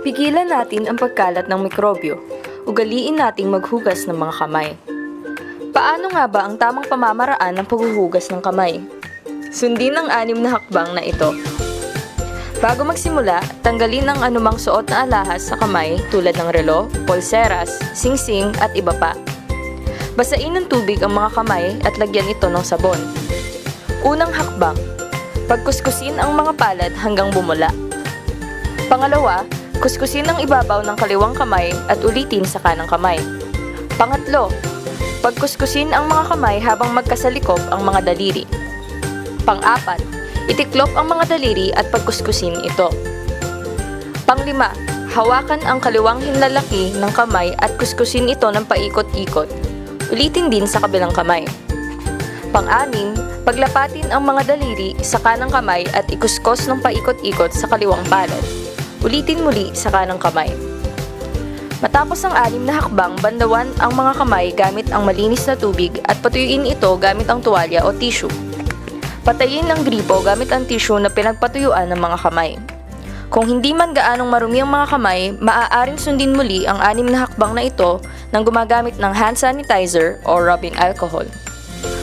Pigilan natin ang pagkalat ng mikrobyo. Ugaliin nating maghugas ng mga kamay. Paano nga ba ang tamang pamamaraan ng paghuhugas ng kamay? Sundin ang anim na hakbang na ito. Bago magsimula, tanggalin ang anumang suot na alahas sa kamay tulad ng relo, polseras, singsing at iba pa. Basain ng tubig ang mga kamay at lagyan ito ng sabon. Unang hakbang, pagkuskusin ang mga palad hanggang bumula. Pangalawa, kuskusin ang ibabaw ng kaliwang kamay at ulitin sa kanang kamay. Pangatlo, pagkuskusin ang mga kamay habang magkasalikop ang mga daliri. Pang-apat, itiklop ang mga daliri at pagkuskusin ito. Panglima, hawakan ang kaliwang hinlalaki ng kamay at kuskusin ito ng paikot-ikot. Ulitin din sa kabilang kamay. Pang-anim, paglapatin ang mga daliri sa kanang kamay at ikuskos ng paikot-ikot sa kaliwang palad. Ulitin muli sa kanang kamay. Matapos ang anim na hakbang, bandawan ang mga kamay gamit ang malinis na tubig at patuyuin ito gamit ang tuwalya o tissue. Patayin ang gripo gamit ang tissue na pinagpatuyuan ng mga kamay. Kung hindi man gaanong marumi ang mga kamay, maaaring sundin muli ang anim na hakbang na ito nang gumagamit ng hand sanitizer o rubbing alcohol.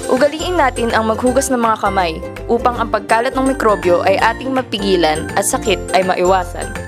Ugaliin natin ang maghugas ng mga kamay upang ang pagkalat ng mikrobyo ay ating mapigilan at sakit ay maiwasan.